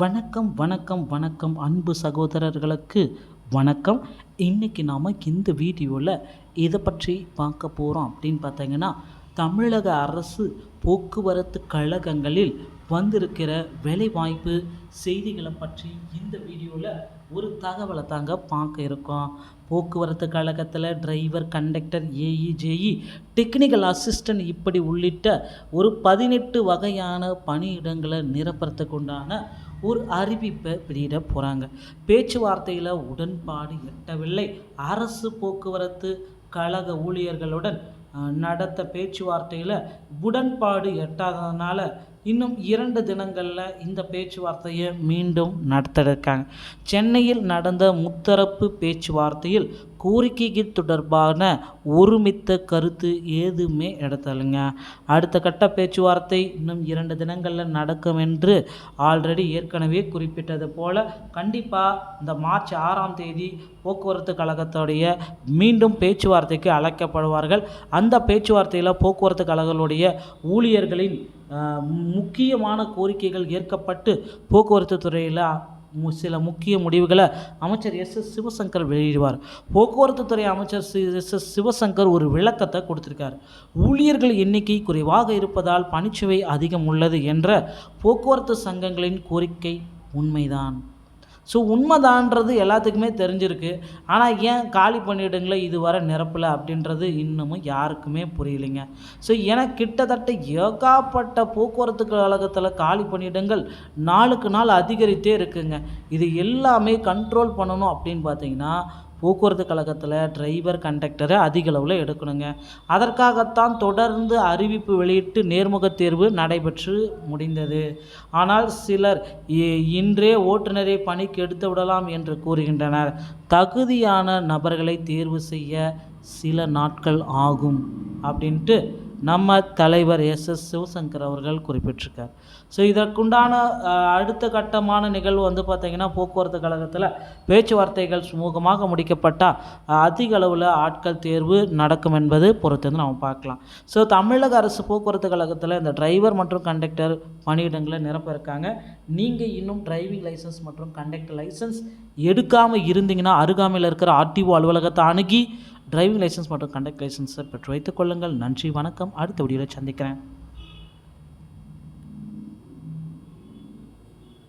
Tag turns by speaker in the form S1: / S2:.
S1: வணக்கம் வணக்கம் வணக்கம் அன்பு சகோதரர்களுக்கு வணக்கம். இன்றைக்கி நாம் இந்த வீடியோவில் இதை பற்றி பார்க்க போகிறோம் அப்படின்னு பார்த்தீங்கன்னா தமிழக அரசு போக்குவரத்து கழகங்களில் வந்திருக்கிற வேலைவாய்ப்பு செய்திகளை பற்றி இந்த வீடியோவில் ஒரு தகவலை தாங்க பார்க்க இருக்கோம். போக்குவரத்து கழகத்தில் driver conductor AE JE technical assistant இப்படி உள்ளிட்ட ஒரு பதினெட்டு வகையான பணியிடங்களை நிரப்புறதுக்கு உண்டான ஒரு அறிவிப்பை வெளியிட போகிறாங்க பேச்சுவார்த்தையில் உடன்பாடு எட்டவில்லை. அரசு போக்குவரத்து கழக ஊழியர்களுடன் நடத்த பேச்சுவார்த்தையில் உடன்பாடு எட்டாததுனால இன்னும் இரண்டு தினங்களில் இந்த பேச்சுவார்த்தையை மீண்டும் நடத்திருக்காங்க சென்னையில் நடந்த முத்தரப்பு பேச்சுவார்த்தையில் கோரிக்கைகள் தொடர்பான ஒருமித்த கருத்து எதுவுமே எடுத்தலைங்க அடுத்த கட்ட பேச்சுவார்த்தை இன்னும் இரண்டு தினங்களில் நடக்கும் என்று ஆல்ரெடி ஏற்கனவே குறிப்பிட்டது போல் கண்டிப்பாக இந்த மார்ச் ஆறாம் தேதி போக்குவரத்து கழகத்துடைய மீண்டும் பேச்சுவார்த்தைக்கு அழைக்கப்படுவார்கள். அந்த பேச்சுவார்த்தையில் போக்குவரத்து கழகங்களுடைய ஊழியர்களின் முக்கியமான கோரிக்கைகள் ஏற்கப்பட்டு போக்குவரத்து துறையில் சில முக்கிய முடிவுகளை அமைச்சர் எஸ். எஸ். சிவசங்கர் வெளியிடுவார். போக்குவரத்து துறை அமைச்சர் சி எஸ். எஸ். சிவசங்கர் ஒரு விளக்கத்தை கொடுத்திருக்கார். ஊழியர்கள் எண்ணிக்கை குறைவாக இருப்பதால் பணிச்சுவை அதிகம் உள்ளது என்ற போக்குவரத்து சங்கங்களின் கோரிக்கை உண்மைதான். ஸோ உண்மைதான்றது எல்லாத்துக்குமே தெரிஞ்சிருக்கு. ஆனால் ஏன் காலி பண்ணிடுங்களே இதுவரை நிரப்பலை அப்படின்றது இன்னமும் யாருக்குமே புரியலைங்க. ஸோ என கிட்டத்தட்ட ஏகாப்பட்ட போக்குவரத்து கழகத்தில் காலி பணியிடங்கள் நாளுக்கு நாள் அதிகரித்தே இருக்குங்க. இது எல்லாமே கண்ட்ரோல் பண்ணணும் அப்படின்னு பார்த்தீங்கன்னா போக்குவரத்து கழகத்தில் டிரைவர் கண்டக்டரை அதிக அளவில் எடுக்கணுங்க. அதற்காகத்தான் தொடர்ந்து அறிவிப்பு வெளியிட்டு நேர்முகத் தேர்வு நடைபெற்று முடிந்தது. ஆனால் சிலர் இ- இன்றே ஓட்டுநரை பணிக்கு எடுத்து விடலாம் என்று கூறுகின்றனர். தகுதியான நபர்களை தேர்வு செய்ய சில நாட்கள் ஆகும் அப்படின்ட்டு நம்ம தலைவர் எஸ் எஸ் சிவசங்கர் அவர்கள் குறிப்பிட்டிருக்கார். ஸோ இதற்குண்டான அடுத்த கட்டமான நிகழ்வு வந்து பார்த்திங்கன்னா போக்குவரத்து கழகத்தில் பேச்சுவார்த்தைகள் சுமூகமாக முடிக்கப்பட்டால் அதிக அளவில் ஆட்கள் தேர்வு நடக்கும் என்பது பொறுத்து வந்து நம்ம பார்க்கலாம். ஸோ தமிழக அரசு போக்குவரத்து கழகத்தில் இந்த டிரைவர் மற்றும் கண்டக்டர் பணியிடங்களை நிரப்ப இருக்காங்க நீங்கள் இன்னும் டிரைவிங் லைசன்ஸ் மற்றும் கண்டக்டர் லைசன்ஸ் எடுக்காமல் இருந்தீங்கன்னா அருகாமையில் இருக்கிற ஆர்டிஓ அலுவலகத்தை அணுகி டிரைவிங் லைசன்ஸ் மற்றும் கண்டக்ட் லைசன்ஸை பெற்று வைத்துக் கொள்ளுங்கள். நன்றி வணக்கம். அடுத்த வீடியோவில் சந்திக்கிறேன்.